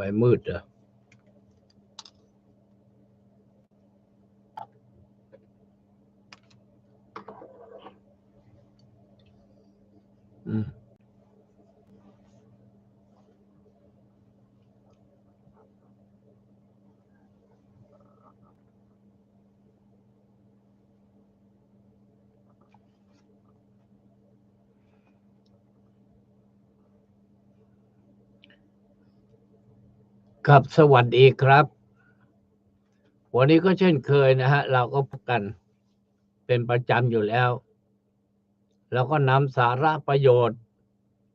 ไมมืดอะ ครับสวัสดีครับ วันนี้ก็เช่นเคยนะฮะ เราก็พบกันเป็นประจำอยู่แล้ว แล้วก็นำสาระประโยชน์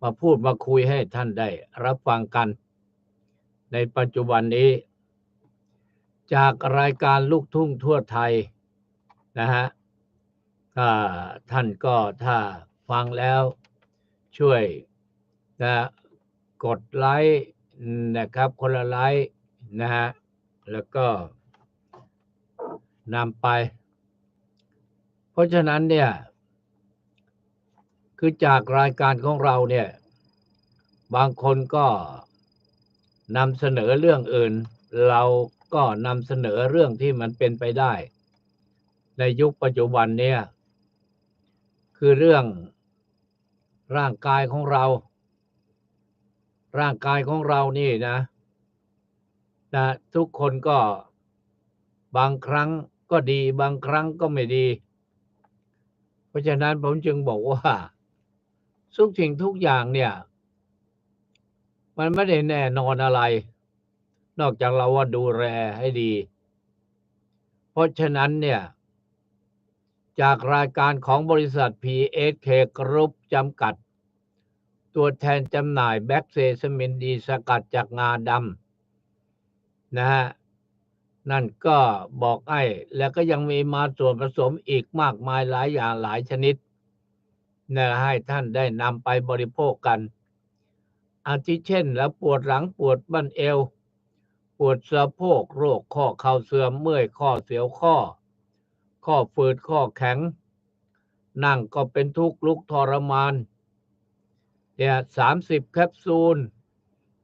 มาพูดมาคุยให้ท่านได้รับฟังกัน ในปัจจุบันนี้ จากรายการลูกทุ่งทั่วไทยนะฮะถ้าท่านก็ถ้าฟังแล้วช่วยนะกดไลค์ นะครับ คนละไลค์นะฮะ แล้วก็นำไป เพราะฉะนั้นเนี่ย คือจากรายการของเราเนี่ย บางคนก็นำเสนอเรื่องอื่น เราก็นำเสนอเรื่องที่มันเป็นไปได้ ในยุคปัจจุบันเนี่ย คือเรื่องร่างกายของเรา ร่างกายของเรานี่นะนะทุกคนก็บางครั้งก็ดีบางครั้งก็ไม่ดี เพราะฉะนั้นผมจึงบอกว่าทุกสิ่งทุกอย่างเนี่ย มันไม่ได้แน่นอนอะไร นอกจากเราว่าดูแลให้ดี เพราะฉะนั้นเนี่ย จากรายการของบริษัท PSK Group จำกัด ตัวแทนจำหน่ายแบ็กเซซามินดีสกัดจากงาดำนะฮะนั่นก็บอกให้แล้วก็ยังมีมาส่วนผสมอีกมากมายหลายอย่างหลายชนิดนะให้ท่านได้นำไปบริโภคกัน อาทิเช่น แล้วปวดหลังปวดบั้นเอว ปวดสะโพกโรคข้อเข่าเสื่อมเมื่อยข้อเสียวข้อ ข้อฝืดข้อแข็ง นั่งก็เป็นทุกข์ลุกทรมาน เนี่ยสามสิบแคปซูล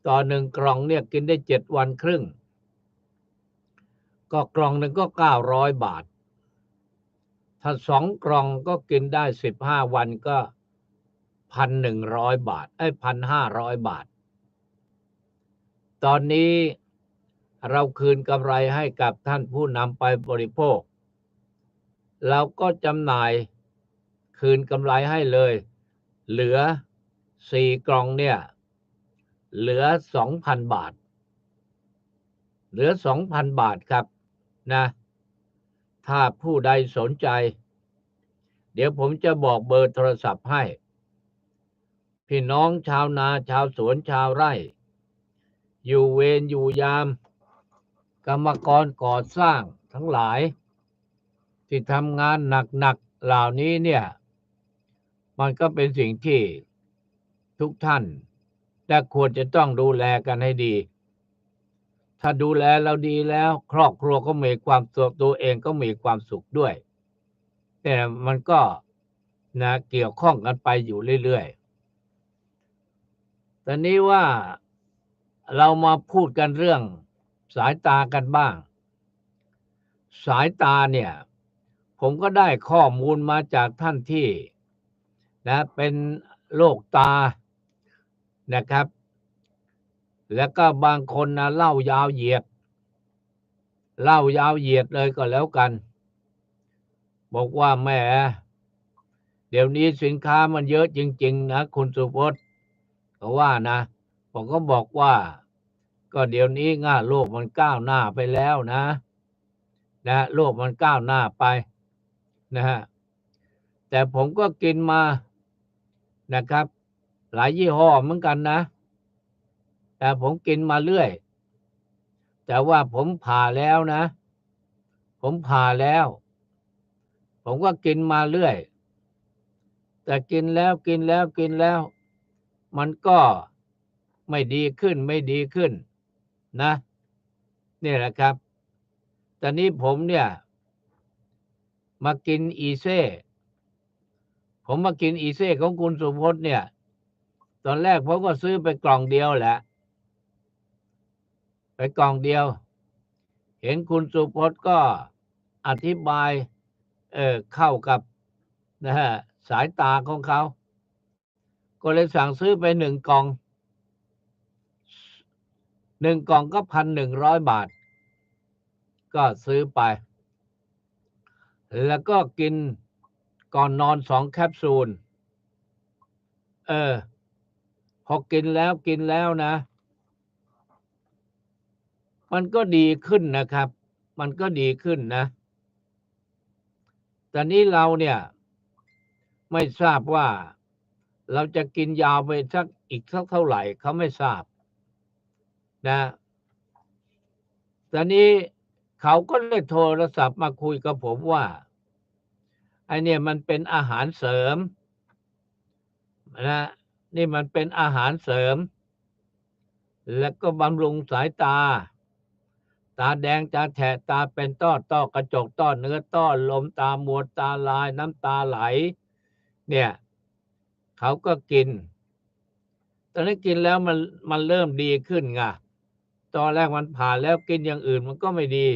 ต่อหนึ่งกล่องเนี่ยกินได้เจ็ดวันครึ่ง ก็กล่องหนึ่งก็เก้าร้อยบาท ถ้าสองกล่องก็กินได้สิบห้าวันก็พันหนึ่งร้อยบาทไอ้พันห้าร้อยบาท ตอนนี้เราคืนกำไรให้กับท่านผู้นำไปบริโภค เราก็จำหน่ายคืนกำไรให้เลย เหลือ สี่กล่องเนี่ย เหลือสองพันบาท เหลือสองพันบาทครับนะ ถ้าผู้ใดสนใจ เดี๋ยวผมจะบอกเบอร์โทรศัพท์ให้ พี่น้องชาวนาชาวสวนชาวไร่ อยู่เวรอยู่ยาม กรรมกรก่อสร้างทั้งหลาย ที่ทำงานหนักๆเหล่านี้เนี่ย มันก็เป็นสิ่งที่ ทุกท่าน แต่ควรจะต้องดูแลกันให้ดี ถ้าดูแลเราดีแล้ว ครอบครัวก็มีความสุขตัวเองก็มีความสุขด้วย แต่มันก็นะเกี่ยวข้องกันไปอยู่เรื่อยๆตอนนี้ว่าเรามาพูดกันเรื่องสายตากันบ้าง สายตาเนี่ย ผมก็ได้ข้อมูลมาจากท่านที่นะเป็นโรคตา นะครับ แล้วก็บางคนนะเล่ายาวเหยียด เล่ายาวเหยียดเลยก็แล้วกัน บอกว่าแหม่เดี๋ยวนี้สินค้ามันเยอะจริง ๆ นะ คุณสุพจน์ก็ว่านะ ผมก็บอกว่า ก็เดี๋ยวนี้ง่าโลกมันก้าวหน้าไปแล้วนะ นะโลกมันก้าวหน้าไปนะฮะแต่ผมก็กินมานะครับ หลายยี่ห้อเหมือนกันนะ แต่ผมกินมาเรื่อย แต่ว่าผมผ่าแล้วนะ ผมผ่าแล้ว ผมก็กินมาเรื่อย แต่กินแล้วกินแล้วกินแล้ว มันก็ไม่ดีขึ้นไม่ดีขึ้นนะนี่แหละครับ ตอนนี้ผมเนี่ย มากินอีเซ่ ผมมากินอีเซ่ของคุณสุพจน์เนี่ย ตอนแรกผมก็ซื้อไปกล่องเดียวแหละ ไปกล่องเดียว เห็นคุณสุพจน์ก็อธิบาย เออเข้ากับนะฮะสายตาของเขา ก็เลยสั่งซื้อไปหนึ่งกล่องหนึ่งกล่องก็พันหนึ่งร้อยบาท ก็ซื้อไป แล้วก็กินก่อนนอนสองแคปซูล เออ อกินแล้วกินแล้วนะ มันก็ดีขึ้นนะครับ มันก็ดีขึ้นนะแต่นี้เราเนี่ย ไม่ทราบว่าเราจะกินยาวไปสักอีกสักเท่าไหร่เขาไม่ทราบ นะแต่นี้เขาก็เลยโทรศัพท์มาคุยกับผมว่าไอเนี่ยมันเป็นอาหารเสริมนะ นี่มันเป็นอาหารเสริม แล้วก็บำรุงสายตา ตาแดงตาแฉะตาเป็นต้อต้อกระจกต้อเนื้อต้อลมตามัวตาลายน้ำตาไหล เนี่ยเขาก็กิน ตอนนี้กินแล้วมันมันเริ่มดีขึ้นไงตอนแรกมันผ่านแล้วกินอย่างอื่นมันก็ไม่ดี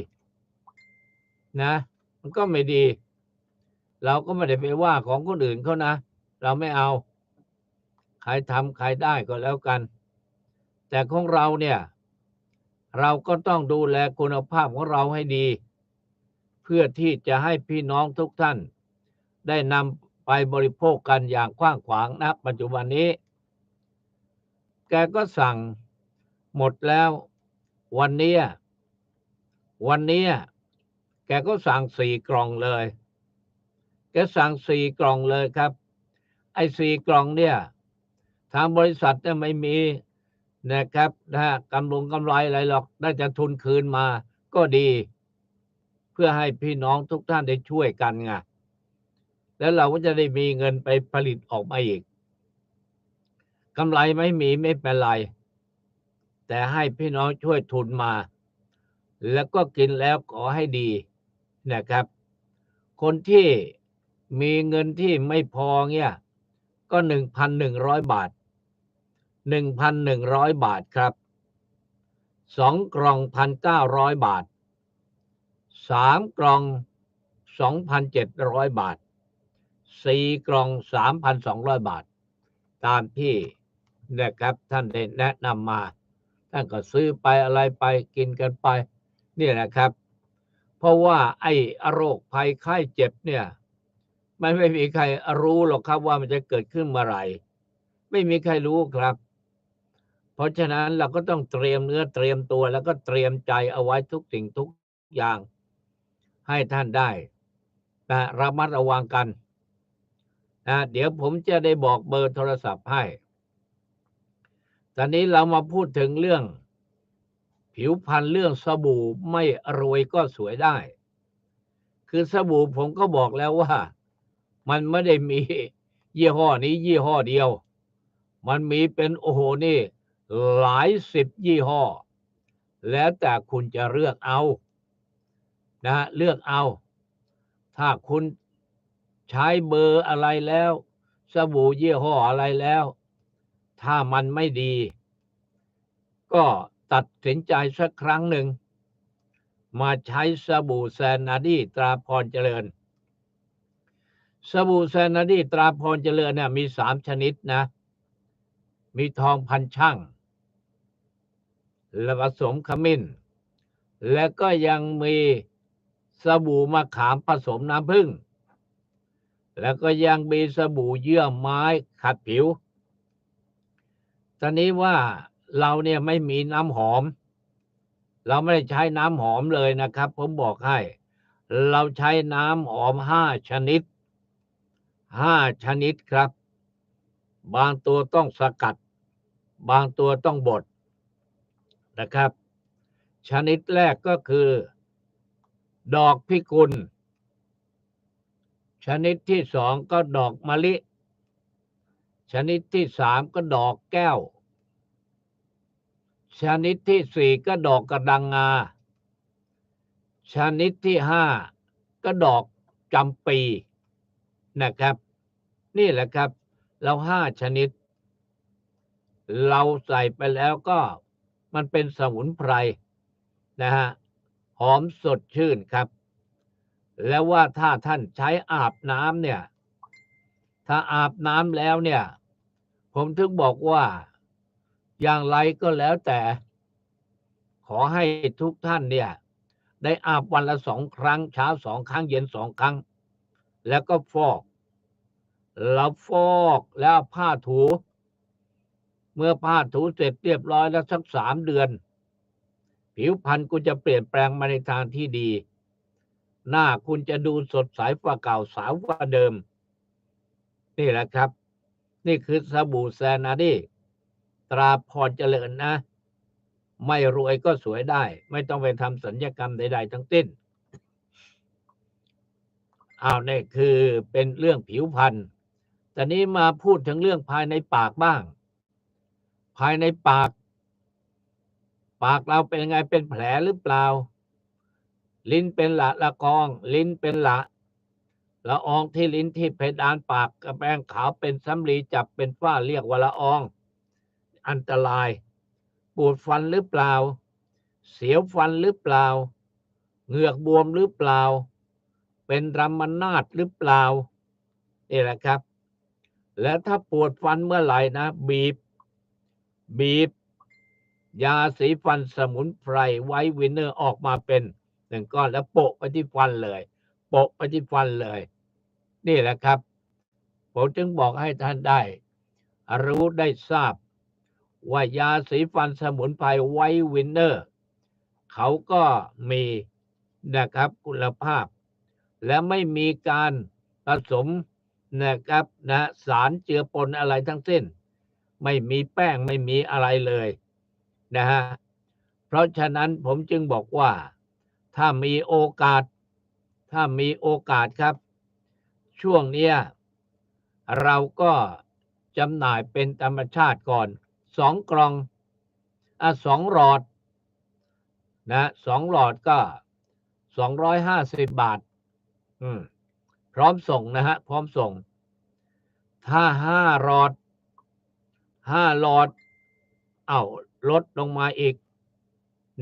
นะ มันก็ไม่ดี เราก็ไม่ได้ไปว่าของคนอื่นเขานะ เราไม่เอา ใครทำใครได้ก็แล้วกัน แต่ของเราเนี่ย เราก็ต้องดูแลคุณภาพของเราให้ดี เพื่อที่จะให้พี่น้องทุกท่าน ได้นำไปบริโภคกันอย่างกว้างขวางนะปัจจุบันนี้ แกก็สั่งหมดแล้ว วันเนี้ยวันเนี้ยแกก็สั่งสี่กล่องเลย แกสั่งสี่กล่องเลยครับ ไอ้สี่กล่องเนี่ย ทางบริษัทเนี่ยไม่มีนะครับนะฮะกำลงกำไรอะไรหรอกได้จะทุนคืนมาก็ดี เพื่อให้พี่น้องทุกท่านได้ช่วยกันไงแล้วเราก็จะได้มีเงินไปผลิตออกมาอีกกำไรไม่มีไม่เป็นไร แต่ให้พี่น้องช่วยทุนมา แล้วก็กินแล้วขอให้ดีนะครับ คนที่มีเงินที่ไม่พอเนี่ย ก็หนึ่งพันหนึ่งร้อยบาท หนึ่งพันหนึ่งร้อยบาทครับสองกล่องพันเก้าร้อยบาทสามกล่องสองพันเจ็ดร้อยบาทสี่กล่องสามพันสองร้อยบาท ตามที่นะครับท่านได้แนะนำมา ท่านก็ซื้อไปอะไรไปกินกันไป นี่นะครับ เพราะว่าไอ้โรคภัยไข้เจ็บเนี่ยมันไม่มีใครรู้หรอกครับว่ามันจะเกิดขึ้นเมื่อไหร่ ไม่มีใครรู้ครับ เพราะฉะนั้นเราก็ต้องเตรียมเนื้อเตรียมตัว แล้วก็เตรียมใจเอาไว้ทุกสิ่งทุกอย่าง ให้ท่านได้นะระมัดระวังกันนะเดี๋ยวผมจะได้บอกเบอร์โทรศัพท์ให้ ตอนนี้เรามาพูดถึงเรื่อง ผิวพรรณเรื่องสบู่ไม่รวยก็สวยได้ คือสบู่ผมก็บอกแล้วว่า มันไม่ได้มียี่ห้อนี้ยี่ห้อเดียว มันมีเป็นโอ้โหนี่ หลายสิบยี่ห้อ แล้วแต่คุณจะเลือกเอานะฮะเลือกเอา ถ้าคุณใช้เบอร์อะไรแล้วสบู่ยี่ห้ออะไรแล้ว ถ้ามันไม่ดี ก็ตัดสินใจสักครั้งหนึ่ง มาใช้สบู่แซนนาดีตราพรเจริญ สบู่แซนนาดีตราพรเจริญเนี่ยมีสามชนิดนะ มีทองพันช่าง และผสมขมิ้น และก็ยังมีสบู่มะขามผสมน้ำผึ้งแล้วก็ยังมีสบู่เยื่อไม้ขัดผิว ตอนนี้ว่าเราเนี่ยไม่มีน้ำหอม เราไม่ได้ใช้น้ำหอมเลยนะครับ ผมบอกให้ เราใช้น้ำหอมห้าชนิดห้าชนิดครับ บางตัวต้องสกัด บางตัวต้องบด นะครับ ชนิดแรกก็คือ ดอกพิกุล ชนิดที่สองก็ดอกมะลิ ชนิดที่สามก็ดอกแก้ว ชนิดที่สี่ก็ดอกกระดังงา ชนิดที่ห้าก็ดอกจำปีนะครับ นี่แหละครับ เราห้าชนิด เราใส่ไปแล้วก็ มันเป็นสมุนไพรนะฮะหอมสดชื่นครับ แล้วว่าถ้าท่านใช้อาบน้ำเนี่ย ถ้าอาบน้ำแล้วเนี่ย ผมถึงบอกว่าอย่างไรก็แล้วแต่ ขอให้ทุกท่านเนี่ย ได้อาบวันละสองครั้งเช้าสองครั้งเย็นสองครั้ง แล้วก็ฟอก แล้วฟอกแล้วผ้าถู เมื่อผ้าถูเสร็จเรียบร้อยแล้วสักสามเดือน ผิวพรรณคุณจะเปลี่ยนแปลงมาในทางที่ดี หน้าคุณจะดูสดใสกว่าเก่าสาวกว่าเดิม นี่แหละครับ นี่คือสบู่แซนาดีตราพรเจริญนะ ไม่รวยก็สวยได้ ไม่ต้องไปทำสัญญกรรมใด ๆ ทั้งสิ้นอ้าวนี่คือเป็นเรื่องผิวพรรณแต่นี้มาพูดถึงเรื่องภายในปากบ้าง ภายในปาก ปากเราเป็นยังไงเป็นแผลหรือเปล่า ลิ้นเป็นละละกอง ลิ้นเป็นละละอองที่ลิ้นที่เพดานปากกระแปงขาวเป็นสำลีจับเป็นฝ้าเรียกว่าละออง อันตรายปวดฟันหรือเปล่า เสียวฟันหรือเปล่า เหงือกบวมหรือเปล่า เป็นรัมมนาดหรือเปล่านี่แหละครับ และถ้าปวดฟันเมื่อไหร่นะ บีบ บีบ ยาสีฟันสมุนไพรไวท์วินเนอร์ออกมาเป็นหนึ่งก้อนแล้วโปะไปที่ฟันเลย โปะไปที่ฟันเลย นี่แหละครับ ผมจึงบอกให้ท่านได้ รู้ได้ทราบ ว่ายาสีฟันสมุนไพรไวท์วินเนอร์ เขาก็มีนะครับคุณภาพ และไม่มีการผสมนะครับนะสารเจือปนอะไรทั้งสิ้น ไม่มีแป้งไม่มีอะไรเลยนะฮะเพราะฉะนั้นผมจึงบอกว่า ถ้ามีโอกาส ถ้ามีโอกาสครับ ช่วงเนี้ยเราก็จำหน่ายเป็นธรรมชาติก่อนสองกล่องอะสองหลอดนะสองหลอดก็สองร้อยห้าสิบบาท อืมพร้อมส่งนะฮะ พร้อมส่ง ถ้าห้าหลอด ห้าหลอด เอา้าลดลงมาอีก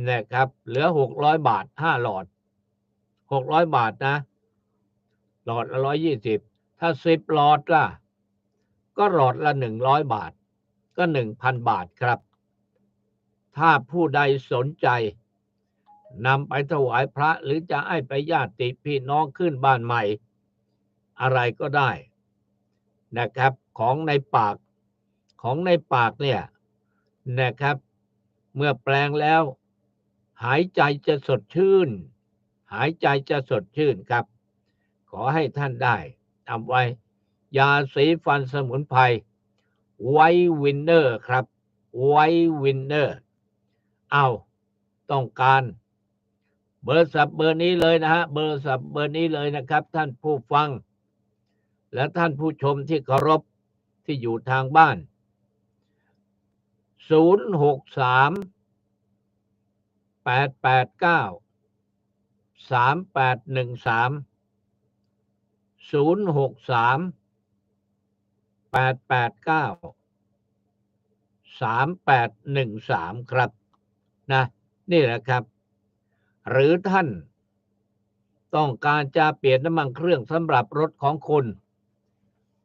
นะครับ เหลือหกร้อยบาทห้าหลอดหกร้อยบาทนะ หลอดละร้อยยี่สิบถ้าสิบหลอดล่ะ ก็หลอดละหนึ่งร้อยบาท ก็หนึ่งพันบาทครับ ถ้าผู้ใดสนใจนำไปถวายพระหรือจะให้ไปญาติพี่น้องขึ้นบ้านใหม่ อะไรก็ได้นะครับ ของในปาก ของในปากเนี่ยนะครับ เมื่อแปลงแล้ว หายใจจะสดชื่น หายใจจะสดชื่นครับ ขอให้ท่านได้จำไว้ ยาสีฟันสมุนไพรไววินเนอร์ครับไววินเนอร์เอาต้องการ เบอร์สับเบอร์นี้เลยนะฮะเบอร์สับเบอร์นี้เลยนะครับ ท่านผู้ฟัง และท่านผู้ชมที่เคารพที่อยู่ทางบ้าน ศูนย์หกสามแปดแปดเก้าสามแปดหนึ่งสามศูนย์หกสามแปดแปดเก้าสามแปดหนึ่งสามครับนะนี่แหละครับ หรือท่านต้องการจะเปลี่ยนน้ำมันเครื่องสำหรับรถของคุณ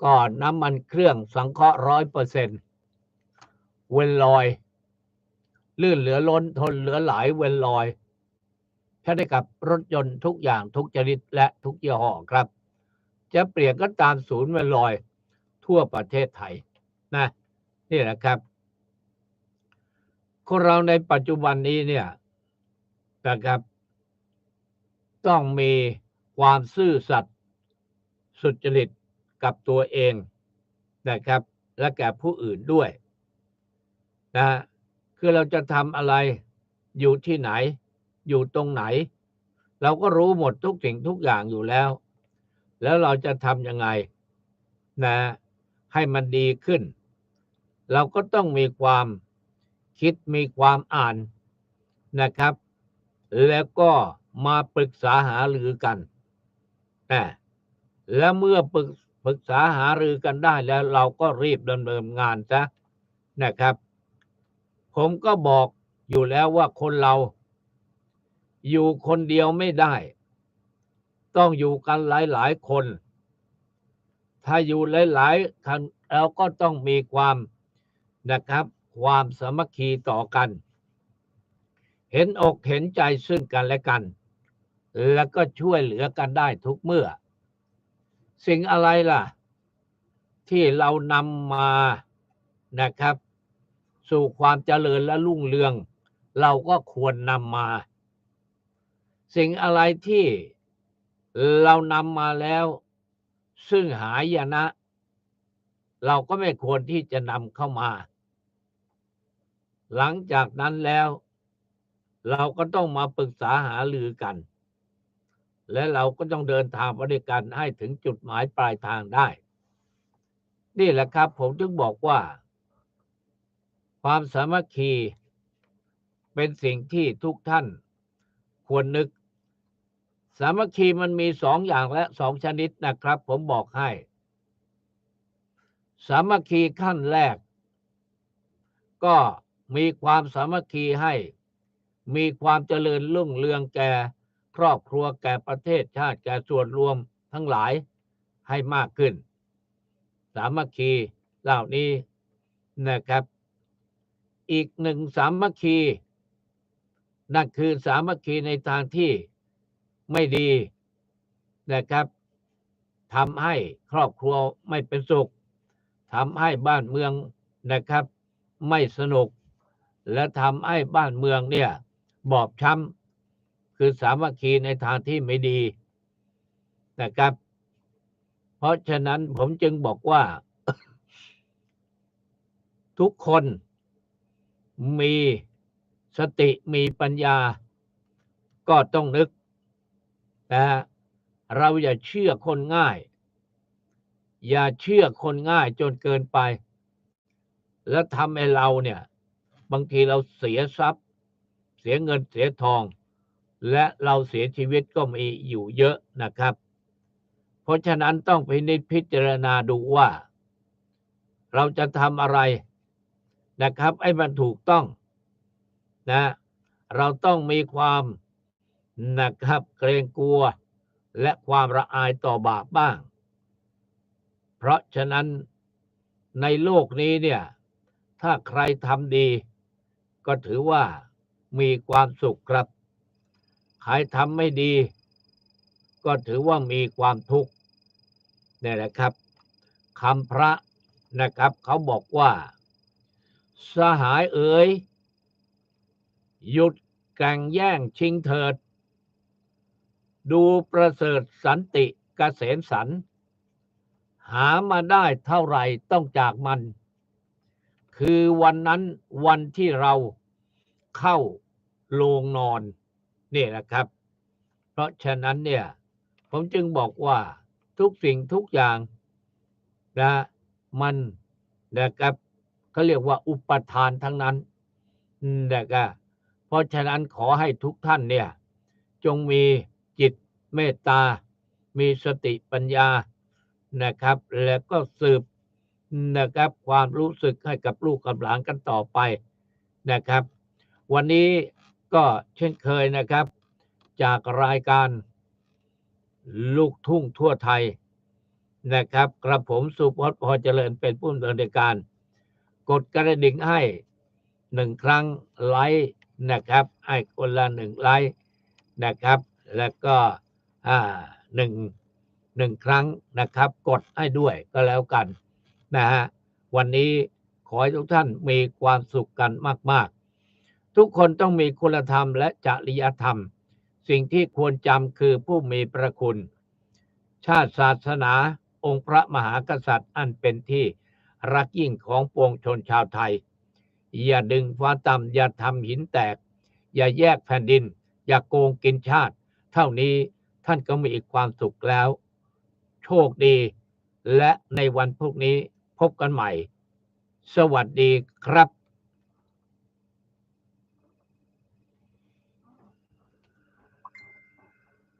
ก่อนน้ำมันเครื่องสังเคราะห์ร้อยเปอร์เซ็นต์ เวนลอย ลื่นเหลือล้นทนเหลือหลายเวนลอยใช้ได้กับรถยนต์ทุกอย่างทุกชนิดและทุกยี่ห้อครับ จะเปลี่ยนก็ตามศูนย์เวนลอยทั่วประเทศไทยนะนี่แหละครับ คนเราในปัจจุบันนี้เนี่ยนะครับต้องมีความซื่อสัตย์สุจริตกับตัวเองนะครับ และแก่ผู้อื่นด้วย นะคือเราจะทำอะไรอยู่ที่ไหน อยู่ตรงไหน เราก็รู้หมดทุกสิ่งทุกอย่างอยู่แล้ว แล้วเราจะทำยังไงนะให้มันดีขึ้น เราก็ต้องมีความคิดมีความอ่านนะครับ แล้วก็มาปรึกษาหารือกันนะแล้วเมื่อปรึกปรึกษาหารือกันได้แล้ว เราก็รีบดำเนินงานซะนะครับ ผมก็บอกอยู่แล้วว่าคนเรา อยู่คนเดียวไม่ได้ ต้องอยู่กันหลาย ๆ คน ถ้าอยู่หลายๆคนเราก็ต้องมีความนะครับ ความสมัคคีต่อกัน เห็นอกเห็นใจซึ่งกันและกัน แล้วก็ช่วยเหลือกันได้ทุกเมื่อ สิ่งอะไรล่ะ ที่เรานำมานะครับ สู่ความเจริญและรุ่งเรือง เราก็ควรนำมา สิ่งอะไรที่เรานำมาแล้ว ซึ่งหายนะ เราก็ไม่ควรที่จะนำเข้ามา หลังจากนั้นแล้ว เราก็ต้องมาปรึกษาหารือกัน และเราก็ต้องเดินทางไปด้วยกันให้ถึงจุดหมายปลายทางได้ นี่แหละครับผมถึงบอกว่า ความสามัคคีเป็นสิ่งที่ทุกท่านควรนึก สามัคคีมันมีสองอย่างและสองชนิดนะครับ ผมบอกให้ สามัคคีขั้นแรก ก็มีความสามัคคีให้ มีความเจริญรุ่งเรืองแก่ครอบครัวแก่ประเทศชาติแก่ส่วนรวมทั้งหลายให้มากขึ้น สามัคคีเหล่านี้นะครับ อีกหนึ่งสามัคคีนั่นคือสามัคคีในทางที่ไม่ดีนะครับทำให้ครอบครัวไม่เป็นสุขทำให้บ้านเมืองนะครับ ไม่สนุก และทำให้บ้านเมืองเนี่ยบอบช้ำคือสามัคคีในทางที่ไม่ดีนะครับ เพราะฉะนั้นผมจึงบอกว่า ทุกคน มีสติมีปัญญา ก็ต้องนึกนะเราอย่าเชื่อคนง่าย อย่าเชื่อคนง่ายจนเกินไป แล้วทำให้เราเนี่ย บางทีเราเสียทรัพย์ เสียเงินเสียทอง และเราเสียชีวิตก็มีอยู่เยอะนะครับ เพราะฉะนั้นต้องพินิจพิจารณาดูว่า เราจะทำอะไร นะครับไอ้มันถูกต้องนะเราต้องมีความนะครับเกรงกลัวและความละอายต่อบาปบ้าง เพราะฉะนั้นในโลกนี้เนี่ยถ้าใครทำดี ก็ถือว่ามีความสุขครับ ใครทำไม่ดี ก็ถือว่ามีความทุกข์นี่แหละครับคำพระนะครับเขาบอกว่า สหายเอ๋ยหยุดแก่งแย่งชิงเถิด ดูประเสริฐสันติกเกษมสัน หามาได้เท่าไหร่ต้องจากมัน คือวันนั้นวันที่เราเข้าโรงนอนนี่แหละครับ เพราะฉะนั้นเนี่ย ผมจึงบอกว่าทุกสิ่งทุกอย่างนะมันนะครับ เขาเรียกว่าอุปทานทั้งนั้นนะครับเพราะฉะนั้นขอให้ทุกท่านเนี่ย จงมีจิตเมตตา มีสติปัญญานะครับ แล้วก็สืบนะครับความรู้สึกให้กับลูกกับหลานกันต่อไปนะครับ วันนี้ก็เช่นเคยนะครับ จากรายการลูกทุ่งทั่วไทยนะครับกระผมสุพจน์พอเจริญเป็นผู้ดำเนินการ กดกระดิ่งให้หนึ่งครั้งไลค์นะครับ ให้คนละหนึ่งไลค์นะครับ แล้วก็หนึ่งหนึ่งครั้งนะครับ กดให้ด้วยก็แล้วกันนะฮะวันนี้ขอให้ทุกท่านมีความสุขกันมาก ๆ ทุกคนต้องมีคุณธรรมและจริยธรรม สิ่งที่ควรจำคือผู้มีประคุณ ชาติศาสนา องค์พระมหากษัตริย์อันเป็นที่ รักยิ่งของปวงชนชาวไทย อย่าดึงฟ้าต่ำอย่าทำหินแตก อย่าแยกแผ่นดิน อย่าโกงกินชาติ เท่านี้ท่านก็มีความสุขแล้ว โชคดี และในวันพวกนี้พบกันใหม่ สวัสดีครับ